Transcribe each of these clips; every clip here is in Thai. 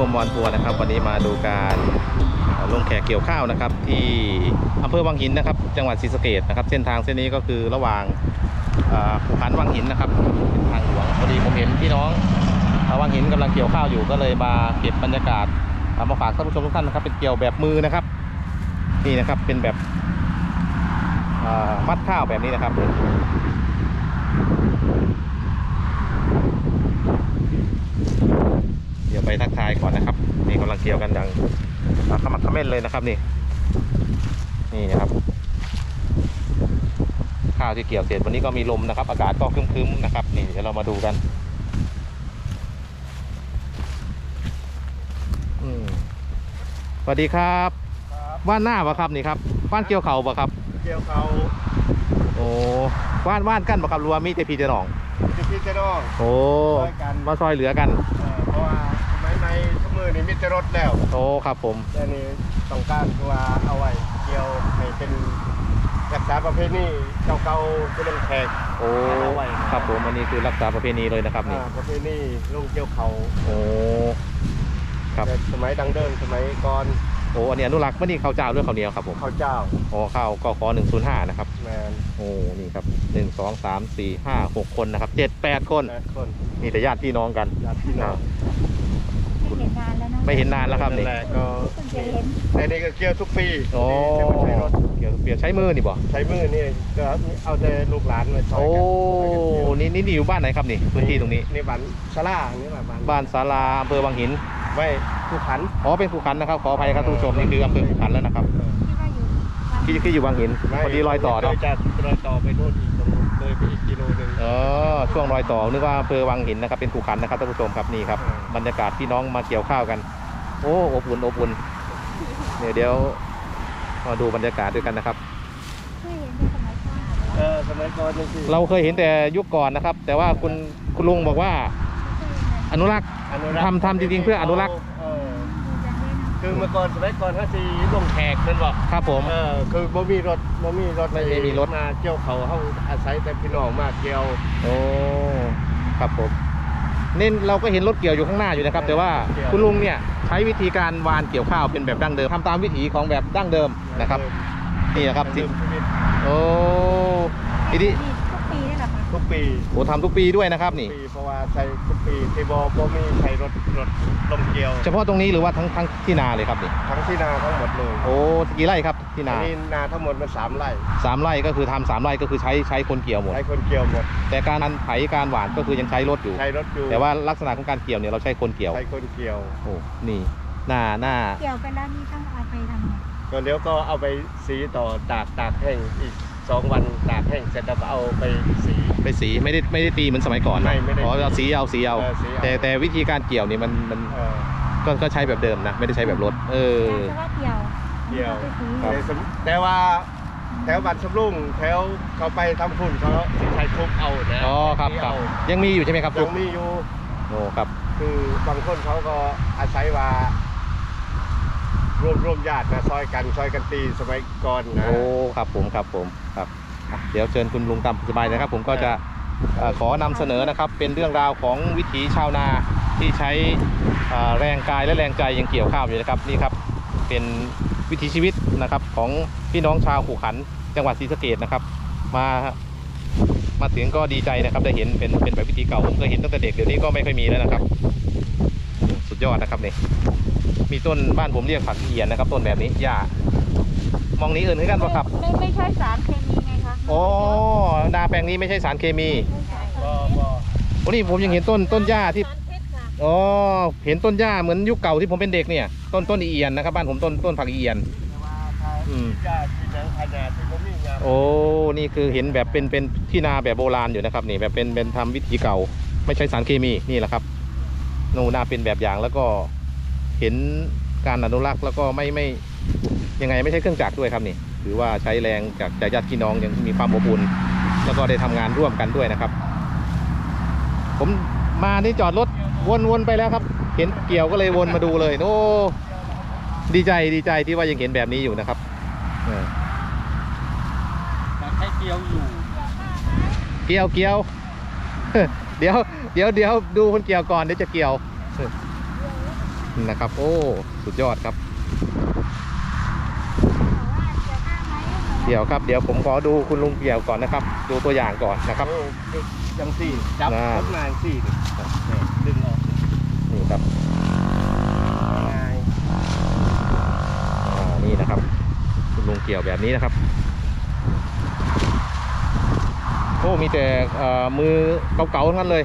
คมวอนทัวร์นะครับ วันนี้มาดูการลงแขกเกี่ยวข้าวนะครับ ที่อำเภอวังหินนะครับ จังหวัดศรีสะเกษนะครับ เส้นทางเส้นนี้ก็คือระหว่างอ่อภูขันวังหินนะครับเป็นทางหลวงพอดีผมเห็นพี่น้องวังหินกำลังเกี่ยวข้าวอยู่ก็เลยมาเก็บบรรยากาศมาฝากท่านผู้ชมทุกท่านนะครับ เป็นเกี่ยวแบบมือนะครับ นี่นะครับเป็นแบบอ่อมัดข้าวแบบนี้นะครับ เดี๋ยวไปทักทายก่อนนะครับ นี่ กำลังเกี่ยวกันดังขมักเขม้นเลยนะครับนี่ นี่นะครับ ข้าวที่เกี่ยวเสร็จวันนี้ก็มีลมนะครับ อากาศก็ครึ้มๆนะครับ นี่เดี๋ยวเรามาดูกันอืมสวัสดีครับครับว่านหน้าปะครับนี่ครับว่านเกี่ยวเขาปะครับ เกี่ยวเขาโอ้ว่านว่านกันปะครับหรัวามีแต่พีจะหนองจะพี่จะน้องโอ้ช่วยกันมาซอยเหลือกันเอ่อเพราะว่า ไม้ในทุกมือนี่มิตรรถแล้วโอ้ครับผม แต่นี่ต้องการตัวเอาไว้เกี่ยวให้เป็นรักษาประเพณีเก่าๆที่เป็นแขกโอ้เอาไว้ครับผมอันนี้คือรักษาประเพณีเลยนะครับนี่อ่าประเพณีลงเกี่ยวเขาโอ้ครับแต่สมัยดังเดิมสมัยก่อนโอ้อันนี้อนุรักษ์ไม่นี่ข้าวเจ้าด้วยข้าวเหนียวครับผมข้าวเจ้าโอ้ข้าวก็ขอหนึ่งศูนย์ห้านะครับแมนโอ้นี่ครับหนึ่งสองสามสี่ห้าหกคนนะครับเจ็ดแปดคน แปดคนนี่แต่ญาติพี่น้องกันญาติพี่น้อง ไม่เห็นนานแล้วเนาะไม่เห็นนานแล้วครับนี่แหละก็เพิ่งจะเห็นในนี้ก็เกี่ยวทุกปีโอ้ที่มาใช้รถเกี่ยวเปลี่ยนใช้มือนี่บ่ใช้มือนี่ก็เอาแต่ลูกหลานมาช่วยโอ้กันช่วยกันเกี่ยวนี่นี่นี่อยู่บ้านไหนครับนี่พื้นที่ตรงนี้นี่บ้านชลานี่แหละบ้านบ้านศาลาอำเภอวังหินไว้ผู้ขันอ๋อเป็นภูขันนะครับขออภัยครับทุกผู้ชมนี่คืออำเภอภูขันแล้วนะครับที่ว่าอยู่ที่ที่อยู่วังหินพอดีรอยต่อเนาะเลยจะรอยต่อไปโน่นอีก ออช่วงรอยต่อนึกว่าอำเภอวังหินนะครับเป็นภูขันนะครับท่านผู้ชมครับนี่ครับอืมบรรยากาศพี่น้องมาเกี่ยวข้าวกัน โอ้อบอุ่นอบอุ่นเนี่ยเดี๋ยวมาดูบรรยากาศด้วยกันนะครับเคยเห็นในสมัยก่อนเออสมัยก่อนนี่สิเราเคยเห็นแต่ยุคก่อนนะครับ แต่ว่าคุณคุณลุงบอกว่า อนุรักษ์อนุรักษ์ทำทำจริงๆเพื่ออนุรักษ์เออ คือเมื่อก่อนสมัยก่อนเขาสีลงแขกนั่นบอกครับผม เออคือบ่มีรถบ่มีรถไม่ไม่มีรถ มาเกี่ยวเขาเขาอาศัยแต่พี่น้องมาเกี่ยวโอ้ครับผมนี่เราก็เห็นรถเกี่ยวอยู่ข้างหน้าอยู่นะครับ แต่ว่าคุณลุงเนี่ยใช้วิธีการวานเกี่ยวข้าวเป็นแบบดั้งเดิมทำตามวิถีของแบบดั้งเดิมนะครับนี่นะครับสิเดิมชีวิตโอ้ทีนี้นี่ทุก ปีนี่แหละค่ะทุกปีโอ้ทำทุกปีด้วยนะครับนี่ ปีเพราะว่าใช้ทุกปีที่บ่บ่มีใช้รถรถลมเกี่ยวเฉพาะตรงนี้หรือว่าทั้งทั้งที่นาเลยครับนี่ ทั้งที่นาทั้งหมดเลยโอ้กี่ไร่ครับที่อันานนี้นาทั้งหมดมันสามไร่สามไร่ก็คือทำสามไร่ก็คือใช้ใช้คนเกี่ยวหมด ใช้คนเกี่ยวหมดแต่การไถการหว่านก็คือยังใช้รถอยู่ ใช้รถอยู่แต่ว่าลักษณะของการเกี่ยวเนี่ยเราใช้คนเกี่ยว ใช้คนเกี่ยว โอ้นี่หน้าหน้า เกี่ยวไปแล้วนี่ต้องเอาไปทำไง ก็เดี๋ยวก็เอาไปสีต่อตากตากแห้งอีก สองวันตากแห้งเสร็จแล้วก็เอาไปสี ไปสีไม่ได้ไม่ได้ตีเหมือนสมัยก่อนนะไม่ไม่ได้อ๋อเอาสีเอาสีเอาเออสีเอา แต่แต่วิธีการเกี่ยวเนี่ยมันมันเออ ก็ก็ใช้แบบเดิมนะไม่ได้ใช้แบบรถเออแต่ว่าเกี่ยวเกี่ยวไปซื้อครับ แต่สำแต่ว่าแถวบัตรสำรุงแถวเขาไปทำฝุ่นเขาสิใช้ทุบเอานะอ๋อครับครับเอายังมีอยู่ใช่ไหมครับยังมีอยู่ โอ้ครับคือบางคนเขาก็อาศัยว่า ร่วมร่วมญาตินะซอยกันซอยกันตีสมัยก่อนนะ โอ้ครับผมครับผมครับอะเดี๋ยวเชิญคุณลุงตามสบายนะครับ ผมก็จะเอ่อขอนำเสนอนะครับ เป็นเรื่องราวของวิถีชาวนาที่ใช้อ่อแรงกายและแรงใจยังเกี่ยวข้าวอยู่นะครับนี่ครับ เป็นวิถีชีวิตนะครับของพี่น้องชาวขู่ขันจังหวัดศรีสะเกดนะครับ มามาถึงก็ดีใจนะครับ ได้เห็นเป็นเป็นแบบวิธีเก่าผมเคยเห็นตั้งแต่เด็กเดี๋ยวนี้ก็ไม่ค่อยมีแล้วนะครับ สุดยอดนะครับนี่ มีต้นบ้านผมเรียกผักเอียนนะครับ ต้นแบบนี้หญ้ามองนี้อื่นขึ้นกันปะครับ ไม่ไม่ใช่สารเคมีไงคะโอ้นาแปลงนี้ไม่ใช่สารเคมีไม่ใช่สารบ่เคมีบ่โอ้นี่ผมยังเห็นต้นต้นหญ้าที่สารพิษค่ะอ๋อเห็นต้นหญ้าเหมือนยุคเก่าที่ผมเป็นเด็กเนี่ย ต้นต้นเอียนนะครับบ้านผมต้นต้นผักเอียนแต่ว่าถ้าอืมญาติพี่น้องขนาดที่ผมมีงานโอ้นี่คือเห็นแบบเป็นเป็นที่นาแบบโบราณอยู่นะครับนี่แบบเป็นเป็นทำวิธีเก่า ไม่ใช่สารเคมีนี่แหละครับโนนาเป็นแบบอย่างแล้วก็ เห็นการอนุรักษ์แล้วก็ไม่ไม่ยังไงไม่ใช่เครื่องจักรด้วยครับนี่ถือว่าใช้แรงจากจากญาติพี่น้องยังมีความอบอุ่นแล้วก็ได้ทำงานร่วมกันด้วยนะครับ ผมมานี่จอดรถวนวนไปแล้วครับ เห็นเกี่ยวก็เลยวนมาดูเลยโอ้ดีใจดีใจที่ว่ายังเห็นแบบนี้อยู่นะครับเออให้เกี่ยวอยู่ เกี่ยวเกี่ยว เดี๋ยวเดี๋ยวเดี๋ยวดูคนเกี่ยวก่อนเดี๋ยวจะเกี่ยว นะครับ โอ้ สุดยอดครับบอกว่าเกี่ยวข้าวไหมเดี๋ยวครับ เดี๋ยวผมขอดูคุณลุงเกี่ยวก่อนนะครับ ดูตัวอย่างก่อนนะครับโอ้จังสี่จับน่าจับงานสี่นี่ดึงออกนี่ครับง่ายอ่านี่นะครับ คุณลุงเกี่ยวแบบนี้นะครับโอ้มีแต่เอ่อมือเก่าๆทั้งนั้นเลย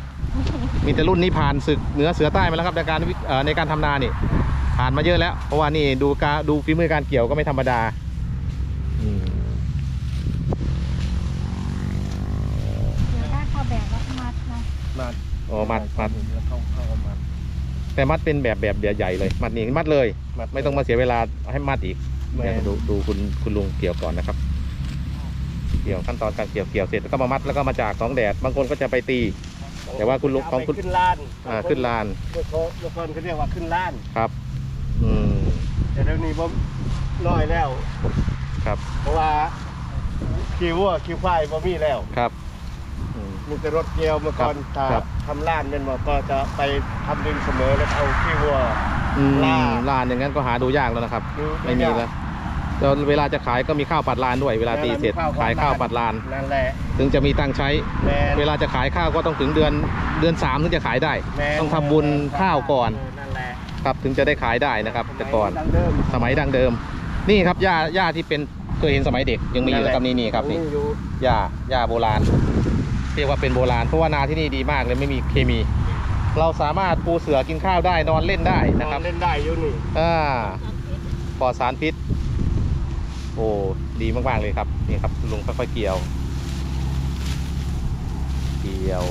มีแต่รุ่นนี้ผ่านศึกเหนือเสือใต้มาแล้วครับในการวิเอ่อในการทำนานี่ ผ่านมาเยอะแล้ว เพราะว่านี่ดูการดูฝีมือการเกี่ยวก็ไม่ธรรมดาอืมเดี๋ยวถ้าเขาแบกแล้วมัดนะมาอ๋อมัดมัดแล้วเข้าเข้ามาแต่มัดเป็นแบบแบบใหญ่ๆเลย มัดนี่มัดเลยไม่ต้องมาเสียเวลาให้มัดอีกแม่เนี่ยดูดูคุณคุณลุงเกี่ยวก่อนนะครับเกี่ยวขั้นตอนการเกี่ยวเกี่ยวเสร็จแล้วก็มามัดแล้วก็มาจากสองแดดบางคนก็จะไปตี แต่ว่าคุณลุงของคุณ เาไปขึ้นลานอ่าขึ้นลานเมื่อเขาเมื่อก่อนเขาเรียกว่าขึ้นลาน ครับ อืม แต่เดี๋ยวนี้ผมน้อยแล้ว ครับ เพราะว่าคิววัวคิวควายบ่มีแล้วครับอืม มีแต่รถเกี่ยวเมื่อก่อนถ้าครับ ทำล้านเป็นบ่ก็จะไปทำดินเสมอแล้วเอาคิววัว อืมลาลานอย่างนั้นก็หาดูยากแล้วนะครับ ดูไม่มีแล้ว แล้วเวลาจะขายก็มีข้าวปัดลานด้วย เวลาตีเสร็จขายข้าวปัดลาน นั่นแหละ ถึงจะมีตังค์ใช้ แมนเวลาจะขายข้าวก็ต้องถึงเดือนเดือนสามถึงจะขายได้ แมนต้องทำบุญข้าวก่อนเนั่นแหละครับถึงจะได้ขายได้นะครับแต่ก่อน ดังเดิมสมัยดังเดิม นี่ครับหญ้าหญ้าที่เป็นเคยเห็นสมัยเด็กยังมีอยู่นะครับนี่นี่ครับนี่ อยู่ หญ้าหญ้าโบราณ เรียกว่าเป็นโบราณเพราะว่านาที่นี่ดีมากเลยไม่มีเคมี เราสามารถปูเสือกินข้าวได้นอนเล่นได้นะนคอรับนเล่นได้อยู่นี่อ่าปลอดสารพิษ โอ้ดีมากๆเลยครับนี่ครับลุงค่อยๆเกี่ยว เกี่ยว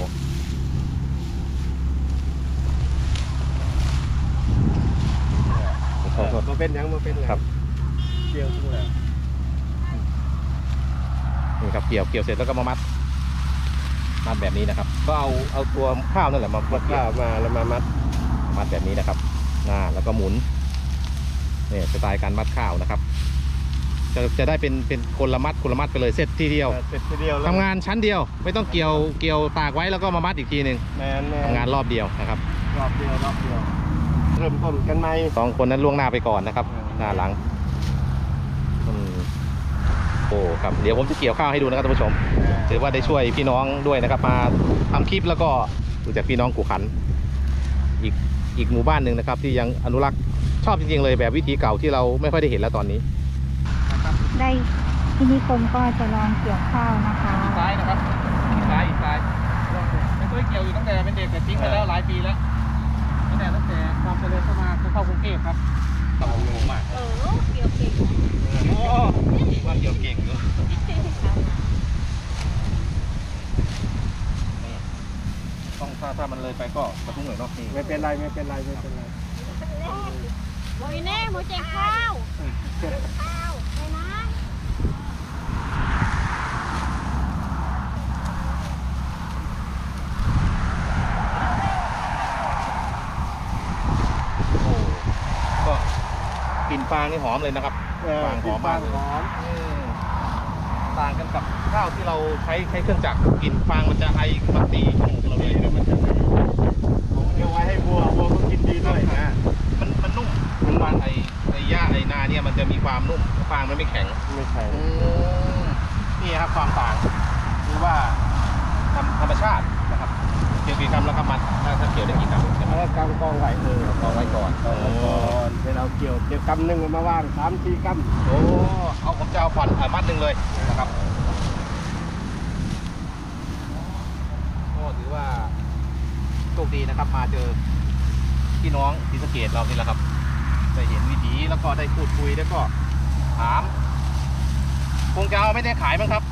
มาเป็นหยังมาเป็นหยังครับ เกี่ยวทุกแล้วนี่ครับเกี่ยวเกี่ยวเสร็จแล้วก็มามัดมัดแบบนี้นะครับ ก็เอาเอาตัวข้าวนั่นแหละมามาเกี่ยข้าววมาแล้วมามัดมัดแบบนี้นะครับน่าแล้วก็หมุนเนี่ยสไตล์การมัดข้าวนะครับ จะจะได้เป็นเป็นคนละมัดคนละมัดไปเลยเสร็จทีเดียวเสร็จทีเดียวแล้วทำงานชั้นเดียว ไม่ต้องเกี่ยวเกี่ยวตากไว้แล้วก็มามัดอีกทีหนึ่งแมนแมนทำงานรอบเดียวนะครับ รอบเดียวรอบเดียว เริ่มต้นกันไหมสองคนนั้นล่วงหน้าไปก่อนนะครับเออหน้าหลังอืมโอ้ครับเดี๋ยวผมจะเกี่ยวข้าวให้ดูนะครับท่านผู้ชมถือว่าได้ช่วยพี่น้องด้วยนะครับ มาทำคลิปแล้วก็ดูจากพี่น้องกูขัน อีกอีกหมู่บ้านหนึ่งนะครับ ที่ยังอนุรักษ์ชอบจริงๆเลยแบบวิธีเก่าที่เราไม่ค่อยได้เห็นแล้วตอนนี้ ได้ที่นิคมก็จะลองเกี่ยวข้าวนะคะ ซ้ายนะครับซ้ายอีกซ้ายไม่เคยเกี่ยวอยู่ตั้งแต่เป็นเด็กแต่ทิ้งไปแล้วหลายปีแล้วตั้งแต่ตั้งแต่ความเจริญเข้ามาเข้ากรุงเทพครับครับผมมากเออเกี่ยวเก่งโอ้ว่าเกี่ยวเก่งอยู่ต้องถ้าถ้ามันเลยไปก็กระทุ้งหน่อยเนาะนี่ไม่เป็นไรไม่เป็นไรไม่เป็นไรโอ้ยแน่หัวใจข้าวข้าวไปนะ โอ้ก็กลิ่น ฟางนี่หอมเลยนะครับเออฟางหอมมากหอมอืมต่างกันกับข้าวที่เราใช้ใช้เครื่องจักรกลิ่นฟางมันจะไอมาตีจมูกเราเลยมันจะผมเกี่ยวไว้ให้วัววัวก็กินดีด้วยนะมันมันนุ่มมันฟางไอไอหญ้าไอนาเนี่ยมันจะมีความนุ่มฟางมันไม่แข็งไม่ใช่อืมนี่ครับความต่างคือว่าธรรมธรรมชาตินะครับเกี่ยวกี่กรัมแล้วครับมันถ้าถ้าเกี่ยวได้กี่กรัมใช่ไหมแล้วกำกองไว้เออกองไว้ก่อนกองไว้ก่อน เดี๋ยวเราเกี่ยวเกี่ยวกำหนึ่งมาวางสามสี่กำโอ้เอาผมจะเอาผ่อนอะมัดหนึ่งเลยนะครับก็ถือว่าโชคดีนะครับ มาเจอพี่น้องศรีสเกดเรานี่แหละครับได้เห็นวิถีแล้วก็ได้พูดคุยแล้วก็ถามคงจะเอาไม่ได้ขายมั้งครับ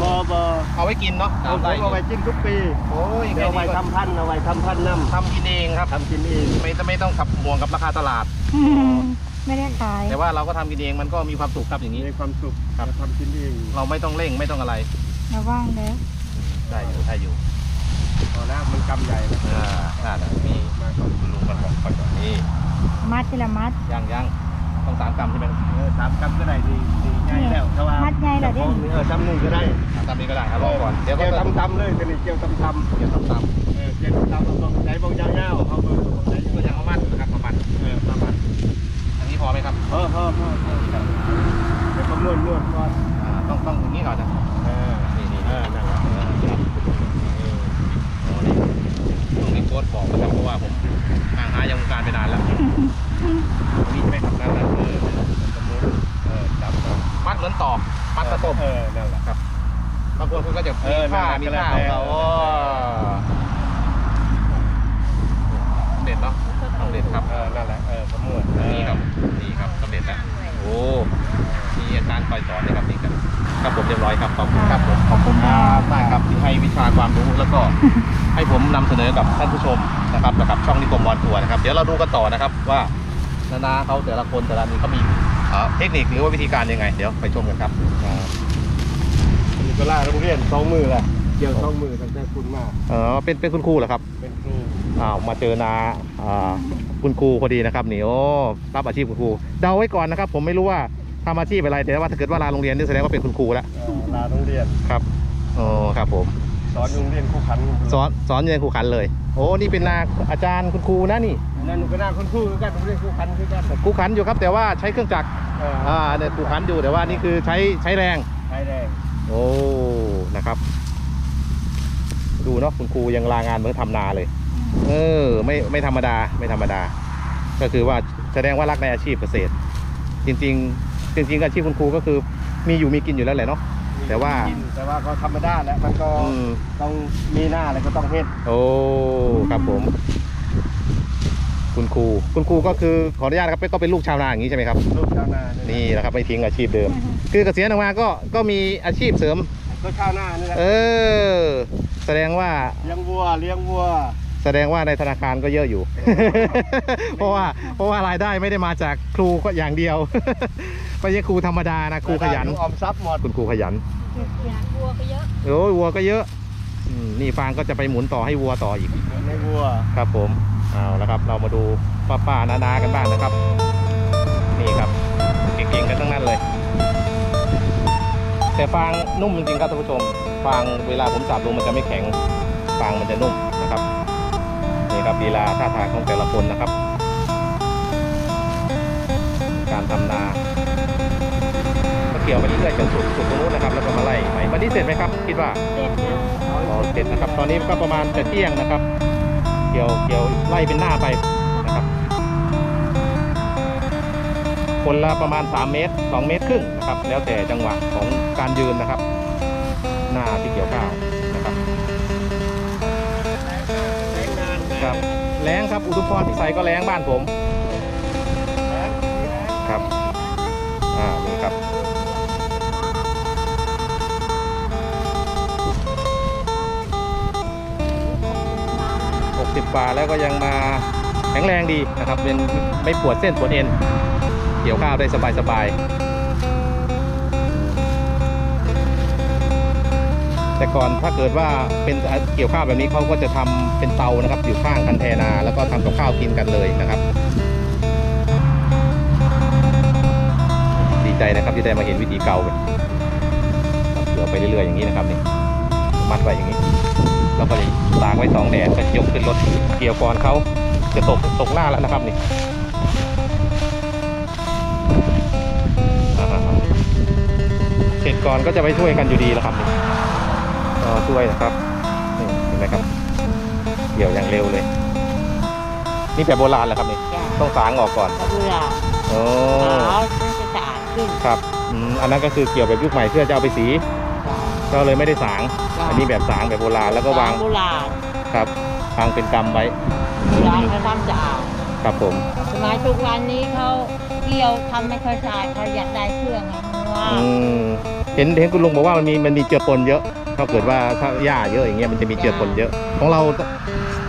มอบอเอาไว้กินเนาะเอาผมเอาไว้กินทุกปีโอ้ยเดี๋ยวเอาไว้แค่นี้ก็ทำพันธุ์เอาไว้ทำพันธุ์น้ทำกินเองครับำทำกินเองไม่ไม่ต้องขับห่วงกับราคาตลาดไม่ได้ขาย แต่ว่าเราก็ทำกินเองมันก็มีความสุขครับอย่างนี้มีความสุขครับทำกินเอง เราไม่ต้องเร่งไม่ต้องอะไรระว่างเลยได้อยู่ได้อยู่พอแล้วมันกำใหญ่แล้วอ่าน่าจะมีมาก่อนคุณลุงมันบอกก่อนนี่มัดทีละมัดยังยัง ต้องสามกรัมใช่ไหมเออสามกำก็ได้ดีดีใหญ่แล้วแต่ว่ามัดใหญ่เหรอเด้เออทำหนึ่งก็ได้สามกรัมนี้ก็ได้เอาลองก่อนเดี๋ยวก็เกี่ยวจะตำๆเลยตัวนี้เกี่ยวตำๆเดี๋ยวตำตเออเจ็ดตามตัวใจบงยาวๆเขาเบอร์ใจก็ยังประมาณนะครับประมาณเออประมาณอันนี้พอไหมครับเออเออเออเออเดี๋ยวก็นวดนวดก่อนอ่าต้องต้องอย่างนี้ก่อนนะเออนี่นี่เออนั่นแหละเออครับอ๋อนี่ตรงนี้โค้ดบอกนะครับเพราะว่าผมห่างหายจากวงการไปนานแล้วมีไหมครับนั่นนั่นคือ สมมุติเออจับ จับมัดเหมือนตอกมัดตะต้มเออนั่นแหละครับบางคนเขาก็จะเอมีอผ้านั่นมีแหละผ้าของเขาเออโอ้เด็ดเนาะต้องเด็ดครับเออนั่นแหละเออสมมุติเออนี่ครับนี่ครับสำเร็จแล้วโอ้มีอาจารย์คอยสอนนะครับนี่ครับครับผมเรียบร้อยครับขอบคุณครับผมขอบคุณมากมากครับที่ให้วิชาความรู้แล้วก็ให้ผมนำเสนอกับท่านผู้ชมนะครับกับช่องนิคมบอลทัวร์นะครับ เดี๋ยวเราดูกันต่อนะครับว่านานาเขาแต่ละคนแต่ละนี้เขามี เอ่อเทคนิคหรือว่าวิธีการยังไง เดี๋ยวไปชมกันครับนี่ก็ล่าโรงเรียนสองมือแหละเกี่ยวสองมือตั้งแต่คุณมาเออเป็นเป็นคุณครูเหรอครับ เป็นครูอ้าวมาเจอนาอ่าคุณครูพอดีนะครับนี่โอ้รับอาชีพคุณครูเดาไว้ก่อนนะครับ ผมไม่รู้ว่าทำอาชีพอะไรแต่ว่าถ้าเกิดว่าลาโรงเรียนนี่แสดงว่าเป็นคุณครูแล้วเออลาโรงเรียนครับโอ้ครับผม สอนโรงเรียนคู่ขันสอนสอนเรียนครูขันเลย โอ้นี่เป็นนาอาจารย์คุณครูนะนี่นั่นหนูก็น่าคุณครูคือกันโรงเรียนคู่ขันคือกันครูขันอยู่ครับ แต่ว่าใช้เครื่องจักรเอออ่าเนี่ยครูขันอยู่แต่ว่านี่คือใช้ใช้แรงไฟแดงโอ้นะครับ ดูเนาะคุณครูยังลางานเหมือนทำนาเลย เออ ไม่ไม่ธรรมดาไม่ธรรมดา ก็คือว่าแสดงว่ารักในอาชีพเกษตร จริง ๆ จริง ๆ อาชีพคุณครูก็คือมีอยู่มีกินอยู่แล้วแหละเนาะ แต่ว่า กินแต่ว่าก็ธรรมดาแหละมันก็อืม ต้องมีหน้าอะไรก็ต้องเฮ็ดโอ้ครับผม คุณครูคุณครูก็คือขออนุญาตนะครับก็เป็นลูกชาวนาอย่างนี้ใช่ไหมครับ ลูกชาวนานี่นี่แหละครับไม่ทิ้งอาชีพเดิม คือเกษียณออกมาก็ก็มีอาชีพเสริม ก็ชาวนานี่แหละเออ แสดงว่าเลี้ยงวัวเลี้ยงวัวแสดงว่าในธนาคารก็เยอะอยู่ เพราะว่าเพราะว่ารายได้ไม่ได้มาจากครูก็อย่างเดียว ไม่ใช่ครูธรรมดานะครูขยัน ออมทรัพย์หมด คุณครูขยันวัวก็เยอะโอ้ยวัวก็เยอะอืมนี่ฟางก็จะไปหมุนต่อให้วัวต่ออีก ในวัว ครับผม เอาละครับ เรามาดูป้าป้านานากันบ้างนะครับ นี่ครับ เก่งๆ กันทั้งนั้นเลย แต่ฟางนุ่มจริงๆครับท่านผู้ชม ฟางเวลาผมจับลงมันจะไม่แข็ง ฟางมันจะนุ่มนะครับ นี่ครับลีลาท่าทางของแต่ละคนนะครับ การทำนา ก็เกี่ยวไปเรื่อยๆจนสุดสุดตรงนู้นนะครับแล้วก็มาไล่ใหม่วันนี้เสร็จไหมครับคิดว่าเด็ดนะอ๋อเสร็จนะครับ ตอนนี้ก็ประมาณจะเที่ยงนะครับ เกี่ยวเกี่ยวไล่เป็นหน้าไปนะครับ คนละประมาณ 3 เมตร 2 เมตรครึ่งนะครับ แล้วแต่จังหวะของการยืนนะครับ หน้าที่เกี่ยวข้าวนะครับครับแรงครับอุทุพรพิสัยก็แรงบ้านผมครับ อ่านี่ครับ 60กว่าแล้วก็ยังมาแข็งแรงดีนะครับเป็นไม่ปวดเส้นปวดเอ็น เกี่ยวข้าวได้สบายๆแต่ก่อนถ้าเกิดว่าเป็นเกี่ยวข้าวแบบนี้เขาก็จะทำเป็นเตานะครับ อยู่ข้างคันแทนา แล้วก็ทำกับข้าวกินกันเลยนะครับ ดีใจนะครับที่ได้มาเห็นวิธีเก่าครับเกี่ยวไปเรื่อยๆอย่างนี้นะครับนี่มัดไว้อย่างนี้ แล้วก็ตากไว้สองแดดก็ยกขึ้นรถเกี่ยวก่อนเขาจะตกตกหน้าแล้วนะครับนี่อ่าเสร็จก่อนก็จะไปช่วยกันอยู่ดีแล้วครับนี่ก็ช่วยนะครับนี่เห็นไหมครับเกี่ยวอย่างเร็วเลย นี่แบบโบราณแหละครับนี่จ้ะต้องสางออกก่อนเวลาโอ้ขาวมันจะสะอาดขึ้นครับอืมอันนั้นก็คือเกี่ยวแบบยุคใหม่เพื่อจะเอาไปสี ก็เลยไม่ได้สาง จ้ะ อันนี้แบบสางแบบโบราณแล้วก็วางโบราณครับวางเป็นกำไว้โบราณเขาทำสะอาดครับผมสมัยทุกวันนี้เขาเกี่ยวทำไม่ค่อยสะอาดเขาอยากได้เครื่องอะว่าอืมเห็นเห็นคุณลุงบอกว่ามันมีมันมีเจือปนเยอะ ถ้าเกิดว่าถ้าหญ้าเยอะอย่างเงี้ยมันจะมีเจือปนเยอะ ของเรา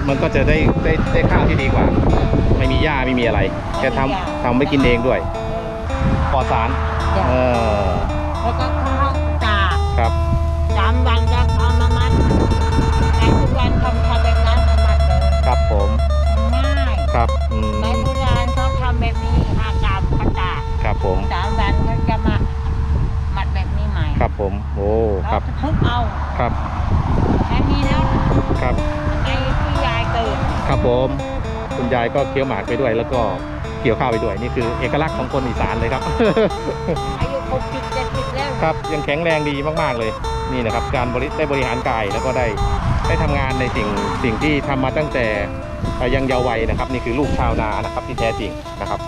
มันก็จะได้ได้ได้ข้าวที่ดีกว่า ไม่มีหญ้าไม่มีอะไรแกทำทำไว้กินเองด้วยปลอดสารจ้ะเออแล้วก็ ผมสามวันเขาจะมามัดแบบนี้ใหม่ครับผมโอ้คเรารับจะทุบเอาครับแค่นี้นะครับไอ้ผู้ใหญ่เตยครับผมคุณยายก็เคี้ยวหมากไปด้วย แล้วก็เกี่ยวข้าวไปด้วยนี่คือเอกลักษณ์ของคนอีสานเลยครับอายุหกสิบเจ็ดสิบแล้วครับยังแข็งแรงดีมากๆเลยนี่นะครับการบริได้บริหารกายแล้วก็ได้ได้ทำงานในสิ่งสิ่งที่ทำมาตั้งแต่เอ่อยังเยาว์วัยนะครับ นี่คือลูกชาวนานะครับที่แท้จริงนะครับ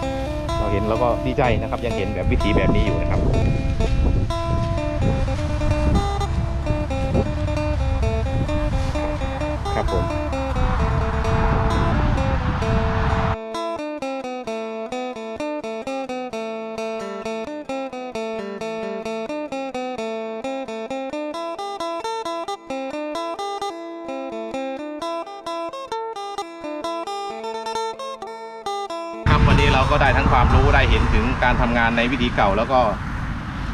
เราเห็นแล้วก็ดีใจนะครับยังเห็นแบบวิถีแบบนี้อยู่นะครับ ก็ได้ทั้งความรู้ได้เห็นถึงการทำงานในวิถีเก่า แล้วก็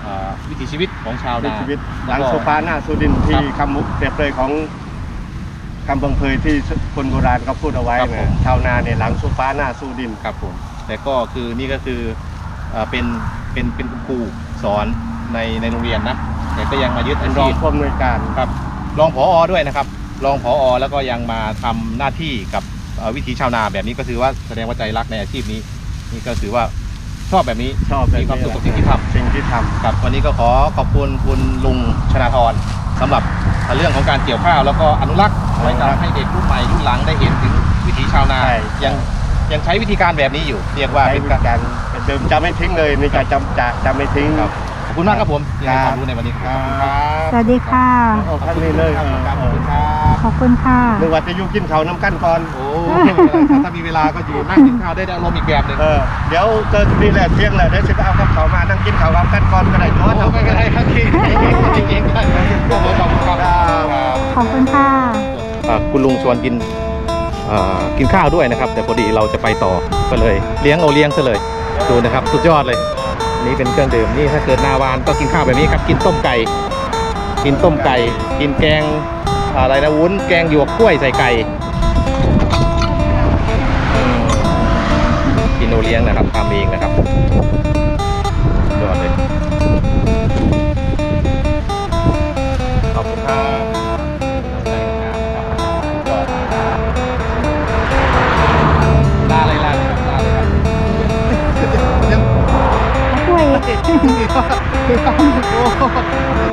เอ่อวิถีชีวิตของชาวในนาชีวิตหแล้ลัวงก็โซฟาหน้าสุดินที่คำมุกเปรียบเลยของคำบังเพยที่คนโบราณเขาพูดเอาไว้นะชาวนาเนี่ยหลังโซฟาหน้าสุดินครับผมแต่ก็คือนี่ก็คือเอ่อเป็นเป็นเป็นคุณครูสอนในในโรงเรียนนะแต่ก็ยังมายึดเป็อานรอชีงพผู้อำนวยการครับรองผอด้วยนะครับ รองผอแล้วก็ยังมาทำหน้าที่กับเอ่อวิถีชาวนาแบบนี้ก็ถือว่าแสดงว่าใจรักในอาชีพนี้ นี่ก็ถือว่าชอบแบบนี้ชอบแบบมีนี้ความสุขกับสิ่งที่ทำสิ่งที่ทำครับวันนี้ก็ขอขอบคุณคุณลุงชนาธรสำหรับเรื่องของการเกี่ยวข้าวแล้วก็อนุรักษ์ไว้ทำให้เด็กรุ่นใหม่รุ่นหลังได้เห็นถึงวิถีชาวนาใช่ยังยังใช้วิธีการแบบนี้อยู่ เรียกว่าใช้เป็นวิการธีการเป็นเดิมจะไม่ทิ้งเลยนี่จะจำจะจะไม่ทิ้งครับขอบคุณมากครับผมที่ให้คครับวามรู้ในวันนี้ขอบคุณครับสวัสดีค่ะเอาท่านนี้เลยครับเออขอบคุณครับ ขอบคุณค่ะ นึกว่าจะอยุ่กินเขาวน้ำกันก่อน โอ้ถ้ามีเวลาก็อยู่นั่งกินข้าวได้อารมณ์อีกแบบหนึ่งเออ เดี๋ยวเจอนี่แหละเที่ยงแหละเดี๋ยวจะไปเอากับเขาวมานั่งกินเขาวน้ำกันก่อนก็ได้โอ้ทำไปก็ได้ครับจริงจริงจริงขอบคุณครับขอบคุณค่ะ อ่าคุณลุงชวนกินอ่ากินข้าวด้วยนะครับ แต่พอดีเราจะไปต่อก็เลย เลี้ยงเอาเลี้ยงซะเลยดูนะครับ สุดยอดเลย นี่เป็นเครื่องดื่มนี่ถ้าเกิดนาวานก็กินข้าวแบบนี้ครับ กินต้มไก่ กินต้มไก่ กินแกง อะไรนะวุ้นแกงหยวกกล้วยใส่ไก่กินโอเลี้ยงนะครับทำเองนะครับสุดยอดเลยขอบคุณครับน้ำใจงาอดลาเลยลาเลยครับลาเลยครับยังช่วย โอ้